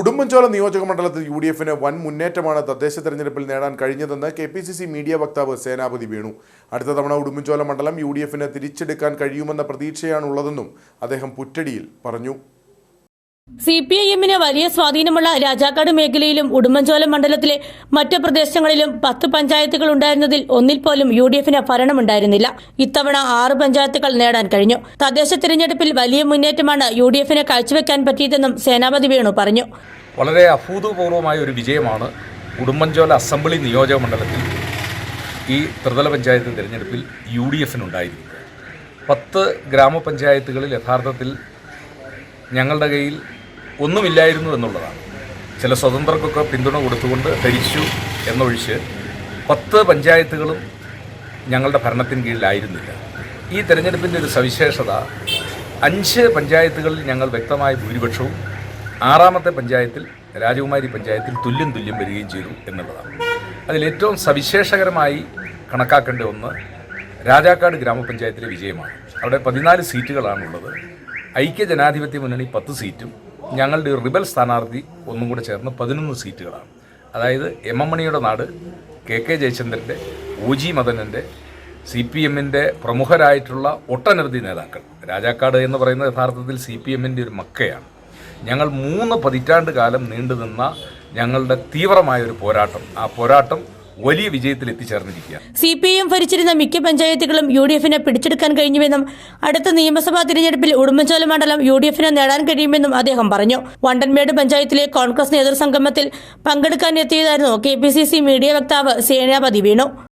ഉടുമ്പൻചോല നിയോജക മണ്ഡലത്തിൽ U D എഫിന് വൻ മുന്നേറ്റമാണ് തദ്ദേശ തെരഞ്ഞെടുപ്പിൽ നേടാൻ കഴിഞ്ഞതെന്ന് K P C C media വക്താവ് സേനാപതി വേണു. അടുത്ത തവണ ഉടുമ്പൻചോല മണ്ഡലം യു ഡി എഫിന് തിരിച്ചെടുക്കാൻ കഴിയുമെന്ന പ്രതീക്ഷയാണുള്ളതെന്നും അദ്ദേഹം പുറ്റടിയിൽ പറഞ്ഞു. സി പി ഐ എമ്മിന് വലിയ സ്വാധീനമുള്ള രാജാക്കാട് മേഖലയിലും ഉടുമ്പൻചോല മണ്ഡലത്തിലെ മറ്റ് പ്രദേശങ്ങളിലും പത്ത് പഞ്ചായത്തുകൾ ഉണ്ടായിരുന്നതിൽ ഒന്നിൽ പോലും യു ഡി എഫിന് ഭരണമുണ്ടായിരുന്നില്ല. ഇത്തവണ ആറ് പഞ്ചായത്തുകൾ നേടാൻ കഴിഞ്ഞു. തദ്ദേശ തിരഞ്ഞെടുപ്പിൽ വലിയ മുന്നേറ്റമാണ് യു ഡി എഫിന് കാഴ്ചവെക്കാൻ പറ്റിയതെന്നും സേനാപതി വേണു പറഞ്ഞു. വളരെ അഭൂതപൂർവമായ ഒരു വിജയമാണ് ഉടുമ്പൻചോല അസംബ്ലി നിയോജക മണ്ഡലത്തിൽ ഈ ത്രിതല പഞ്ചായത്ത് തിരഞ്ഞെടുപ്പിൽ യു ഡി എഫിനുണ്ടായിരിക്കുന്നത് പത്ത് ഗ്രാമപഞ്ചായത്തുകളിൽ യഥാർത്ഥത്തിൽ ഞങ്ങളുടെ കയ്യിൽ ഒന്നുമില്ലായിരുന്നു എന്നുള്ളതാണ്. ചില സ്വതന്ത്രർക്കൊക്കെ പിന്തുണ കൊടുത്തുകൊണ്ട് ഭരിച്ചു എന്നൊഴിച്ച് പത്ത് പഞ്ചായത്തുകളും ഞങ്ങളുടെ ഭരണത്തിന് കീഴിലായിരുന്നില്ല. ഈ തെരഞ്ഞെടുപ്പിന്റെ ഒരു സവിശേഷത അഞ്ച് പഞ്ചായത്തുകളിൽ ഞങ്ങൾ വ്യക്തമായ ഭൂരിപക്ഷവും ആറാമത്തെ പഞ്ചായത്തിൽ രാജകുമാരി പഞ്ചായത്തിൽ തുല്യം തുല്യം വരികയും ചെയ്തു എന്നുള്ളതാണ്. അതിലേറ്റവും സവിശേഷകരമായി കണക്കാക്കേണ്ട ഒന്ന് രാജാക്കാട് ഗ്രാമപഞ്ചായത്തിലെ വിജയമാണ്. അവിടെ പതിനാല് സീറ്റുകളാണുള്ളത്. ഐക്യ ജനാധിപത്യ മുന്നണി പത്ത് സീറ്റും ഞങ്ങളുടെ റിബൽ സ്ഥാനാർത്ഥി ഒന്നും കൂടെ ചേർന്ന് പതിനൊന്ന് സീറ്റുകളാണ്. അതായത് എം എം മണിയുടെ നാട് കെ കെ ജയചന്ദ്രന്റെ ഒ ജി മദനന്റെ സി പി എമ്മിന്റെ പ്രമുഖരായിട്ടുള്ള ഒട്ടനവധി നേതാക്കൾ. രാജാക്കാട് എന്ന് പറയുന്നത് യഥാർത്ഥത്തിൽ സി പി എമ്മിന്റെ ഒരു മക്കയാണ്. ഞങ്ങൾ മൂന്ന് പതിറ്റാണ്ട് കാലം നീണ്ടുനിന്ന ഞങ്ങളുടെ തീവ്രമായ ഒരു പോരാട്ടം. ആ പോരാട്ടം വലിയ വിജയത്തിൽ എത്തിച്ചേർന്നിരിക്കുക സി പി എം ഭരിച്ചിരുന്ന മിക്ക പഞ്ചായത്തുകളും യു ഡി എഫിനെ പിടിച്ചെടുക്കാൻ കഴിഞ്ഞുവെന്നും അടുത്ത നിയമസഭാ തിരഞ്ഞെടുപ്പിൽ ഉടുമ്പൻചോല മണ്ഡലം യു ഡി എഫിന് നേടാൻ കഴിയുമെന്നും അദ്ദേഹം പറഞ്ഞു. വണ്ടൻമേട് പഞ്ചായത്തിലെ കോൺഗ്രസ് നേതൃസംഗമത്തിൽ പങ്കെടുക്കാൻ എത്തിയതായിരുന്നു K P C C media വക്താവ് സേനാപതി വേണു.